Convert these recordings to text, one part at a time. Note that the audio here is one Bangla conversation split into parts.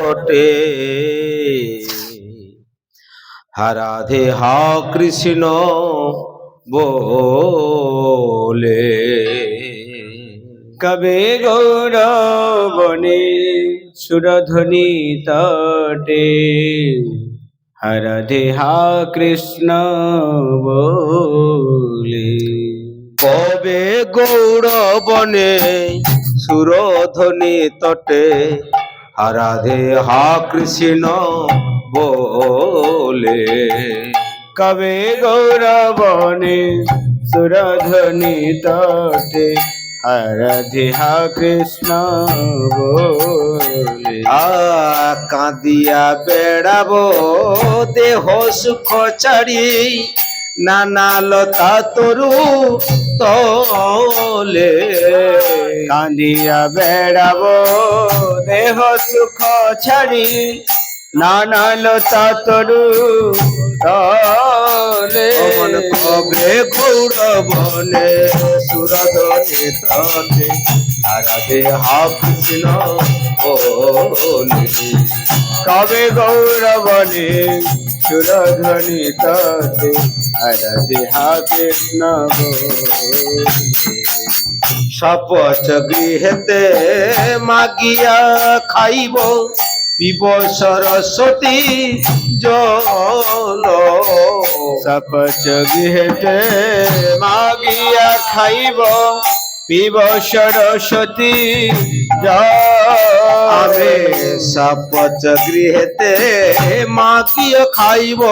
বটে। হারাধে হা কৃষ্ণ বলে। কবে গৌরবনে সুরধ্বনি তটে। হরধে হা কৃষ্ণ বলে। কবে গৌরবনে সুরধ্বনি তটে। হারাধে হা কৃষ্ণ বলে কবে গৌরবনে সুরধ্বনি তটে হরধে হা কৃষ্ণ বলে আ কাঁদিয়া বেড়াবো দেহ সুখ ছাড়ি নানা লতা তরু তলে কানিয়া বেড়াবো দেহ সুখ ছাড়ি নানা লতা তরু তলে অমন কবে গৌরবনে সুরদনে তলে আরাধে হা কৃষ্ণ বলে কবে গৌরবনে সুরধ্বনি ততে হরধে হা কৃষ্ণ বলে। শপথ গৃহেতে মাগিয়া খাইব। পিব সরস্বতী জল। সপচ গৃহেতে মাগিয়া খাইব পিব সরস্বতী যাবে শপথ গৃহেতে মাগিয়া খাইব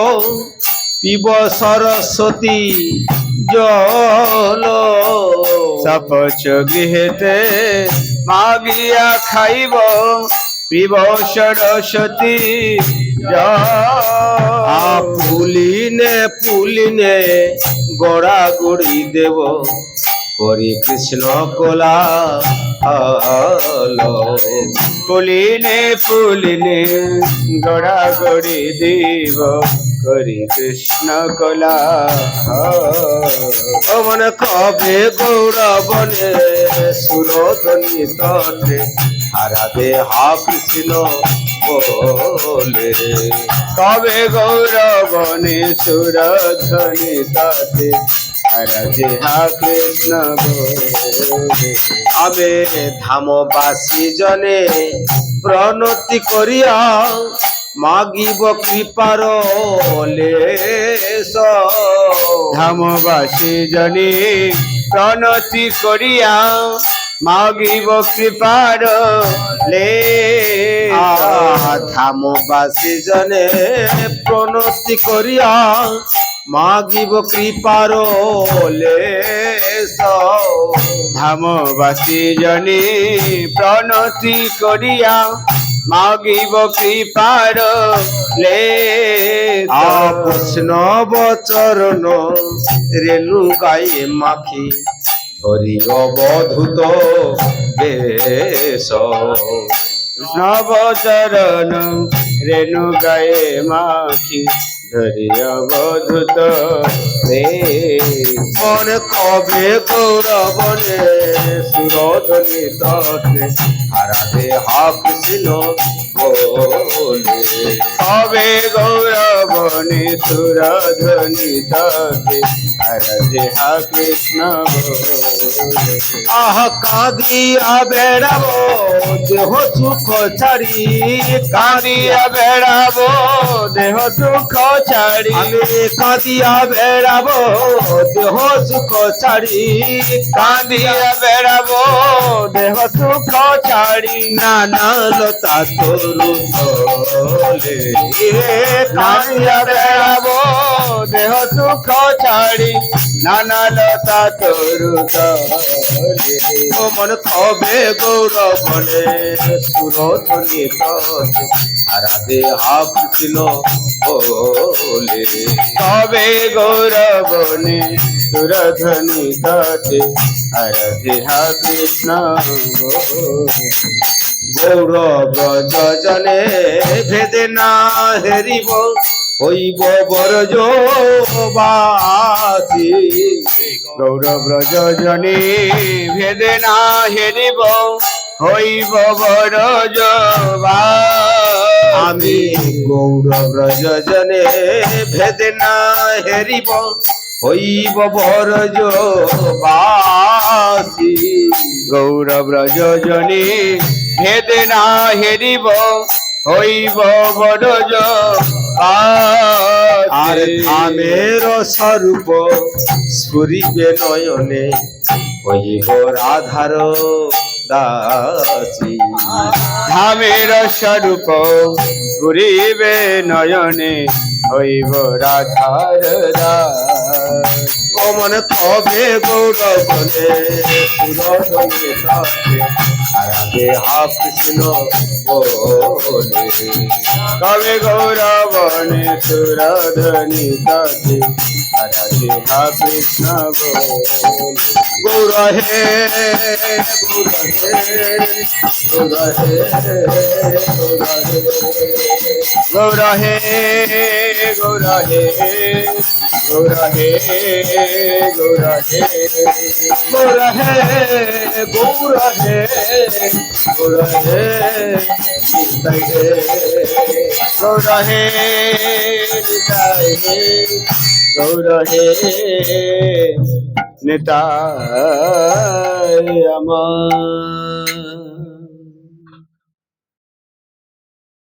পিব সরস্বতী জল। সপচ গৃহেতে মাগিয়া খাইব পিব সরস্বতী পুলিনে পুলিনে গোড়া গুড়ি দেব। করি কৃষ্ণ কোলা পুলিনে পুলিনে গড়া গড়ি দিব। করি কৃষ্ণ কলা অমন কবে গৌরবনে সুরধনি তটে হারাবে হা কৃষ্ণ বলে। কবে গৌরবনে সুরধ্বনি তাতে হরধে হা কৃষ্ণ বলে। আবে ধামবাসী জনে প্রণতি করিয়া মাগিব কৃপার ধামবাসী জনে প্রণতি করিয়া মাগিব কৃপার লে। ধামবাসী জনে প্রণতি করিয়া মাগিব কৃপার লেশ ধামবাসী জনে প্রণতি করিয়া মাগিব কৃপার লে কৃষ্ণ বচরণ রেণু গায়ে মাখি। ধরি অবধূত বেশ। নবচরণ রেণু গায়ে মাখি ধরিয়া বধুত রে মন কবে গৌরবনে সুরধনি তটে হারাধে হা কৃষ্ণ বলে কবে গৌরবনে সুরধ্বনি ততে হরে হা কৃষ্ণ। আহ কাঁদিয়া বেড়াবো দেহ সুখ ছাড়ি। কাঁদিয়া বেড়াবো দেহ দুঃখ ছাড়ি। কাঁদিয়া বেড়াবো দেহ সুখ ছাড়ি। কাঁদিয়া বেড়াবো দেহ দুঃখ ছাড়ি। নানা লতা তরু কাঁদিয়া বেড়াবো দেহ সুখ ছাড়ি নানা লতা তরু ও মন কবে গৌরবনে সুরধনি তলে হারাধে হা কৃষ্ণ বলে। কবে গৌরবনে সুরধ্বনি তটে হরে হা কৃষ্ণ গৌরব যজনে ভেদে না হেরিব হইব বরজ বাসী গৌরব রজনী ভেদে না হেরিব হইব বড় জবা আমি গৌর ব্রজ জনে ভেদে না হেরিব হইব বরজ বাসী গৌরব রজনী ভেদে না হেরিব হইব বড়জ আর আমের স্বরূপ স্ফুরিবে নয়নে হইব রাধার দাসী। ধামের স্বরূপ ঘুরিবে নয়নে হইব রাধার দাস। ও মনে তবে গৌরবনে সুরধনে তবে আরাধে হা কৃষ্ণ বলে। কবে গৌরবনে সুরধনি ততে রাধে হা কৃষ্ণ বলে। গৌর হে গৌর হে গৌর হে গৌর হে গৌর হে গোরহে গোরহে গোরহে গোরহে গোরহে নিতাহে গোরহে নিতাহে গৌরহে নেতায় আমার।